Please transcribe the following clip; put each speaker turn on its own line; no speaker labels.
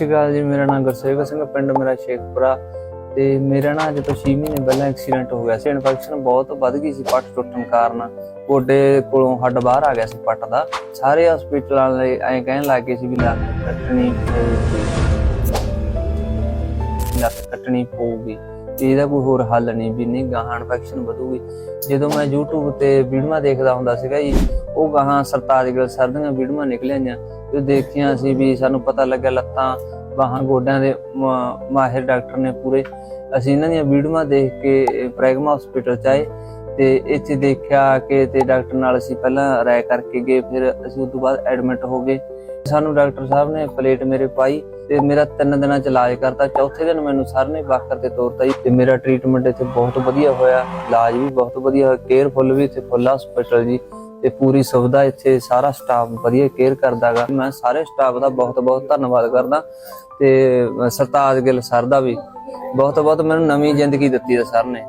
ਸ਼੍ਰੀ ਅਕਾਲ ਜੀ, ਮੇਰਾ ਨਾਮ ਗੁਰਸੇਵਕ ਸਿੰਘ ਪਿੰਡ ਮੇਰਾ ਸ਼ੇਖਪੁਰਾ। ਤੇ ਮੇਰਾ ਨਾ ਅੱਜ ਤੋਂ 6 ਮਹੀਨੇ ਪਹਿਲਾਂ ਐਕਸੀਡੈਂਟ ਹੋ ਗਿਆ ਸੀ। ਇਨਫੈਕਸ਼ਨ ਬਹੁਤ ਵੱਧ ਗਈ ਸੀ ਪੱਟ ਟੁੱਟਣ ਕਾਰਨ। ਗੋਡੇ ਕੋਲੋਂ ਹੱਡ ਬਾਹਰ ਆ ਗਿਆ ਸੀ ਪੱਟ ਦਾ। ਸਾਰੇ ਹਸਪੀਟਲਾਂ ਲਈ ਐਂ ਕਹਿਣ ਲੱਗੇ ਸੀ ਵੀ ਲੱਤ ਕੱਟਣੀ ਲੱਤ ਕੱਟਣੀ ਪਊਗੀ। ਤੇ ਇਹਦਾ ਕੋਈ ਹੋਰ ਹੱਲ ਨਹੀਂ, ਵੀ ਨਹੀਂ ਗਾਹਾਂ ਇਨਫੈਕਸ਼ਨ ਵਧੂਗੀ। ਜਦੋਂ ਮੈਂ YouTube ਤੇ ਵੀਡੀਓਆਂ ਦੇਖਦਾ ਹੁੰਦਾ ਸੀਗਾ ਜੀ, ਉਹ ਗਾਹਾਂ ਸਰਤਾਜਗਲ ਸਰ ਦੀਆਂ ਵੀਡੀਓਆਂ ਨਿਕਲੀਆਂ ਜੋ ਦੇਖੀਆਂ ਸੀ ਵੀ ਸਾਨੂੰ ਪਤਾ ਲੱਗਿਆ ਲੱਤਾਂ, ਬਾਹਾਂ, ਗੋਡਿਆਂ ਦੇ ਮਾਹਿਰ ਡਾਕਟਰ ਨੇ ਪੂਰੇ। ਅਸੀਂ ਇਹਨਾਂ ਦੀਆਂ ਵੀਡੀਓਆਂ ਦੇਖ ਕੇ ਪ੍ਰੈਗਮਾ ਹਸਪੀਟਲ ਚ ਆਏ ਤੇ ਇੱਥੇ ਦੇਖਿਆ ਕਿ ਤੇ ਡਾਕਟਰ ਨਾਲ ਅਸੀਂ ਪਹਿਲਾਂ ਰਾਏ ਕਰਕੇ ਗਏ, ਫਿਰ ਅਸੀਂ ਉਸ ਤੋਂ ਬਾਅਦ ਐਡਮਿਟ ਹੋ ਗਏ। ਸਾਨੂੰ ਡਾਕਟਰ ਸਾਹਿਬ ਨੇ ਪਲੇਟ ਮੇਰੇ ਪਾਈ ਤੇ ਮੇਰਾ ਤਿੰਨ ਦਿਨਾਂ ਚ ਇਲਾਜ ਕਰਤਾ, ਚੌਥੇ ਦਿਨ ਮੈਨੂੰ ਸਰ ਨੇ ਵਾਕਰ ਤੇ ਤੋਰਤਾ ਜੀ ਤੇ ਮੇਰਾ ਟ੍ਰੀਟਮੈਂਟ ਇੱਥੇ ਬਹੁਤ ਵਧੀਆ ਹੋਇਆ, ਇਲਾਜ ਵੀ ਬਹੁਤ ਵਧੀਆ ਹੋਇਆ ਕੇਅਰਫੁੱਲ ਵੀ ਇੱਥੇ ਫੁੱਲ ਹਸਪੀਟਲ ਜੀ ਤੇ ਪੂਰੀ ਸੁਵਿਧਾ ਇੱਥੇ ਸਾਰਾ ਸਟਾਫ ਵਧੀਆ ਕੇਅਰ ਕਰਦਾਗਾ। ਮੈਂ ਸਾਰੇ ਸਟਾਫ ਦਾ ਬਹੁਤ ਬਹੁਤ ਧੰਨਵਾਦ ਕਰਦਾ ਤੇ ਸਰਤਾਜ ਗਿੱਲ ਸਰ ਦਾ ਵੀ। ਬਹੁਤ ਬਹੁਤ ਮੈਨੂੰ ਨਵੀਂ ਜ਼ਿੰਦਗੀ ਦਿੱਤੀ ਹੈ ਸਰ ਨੇ।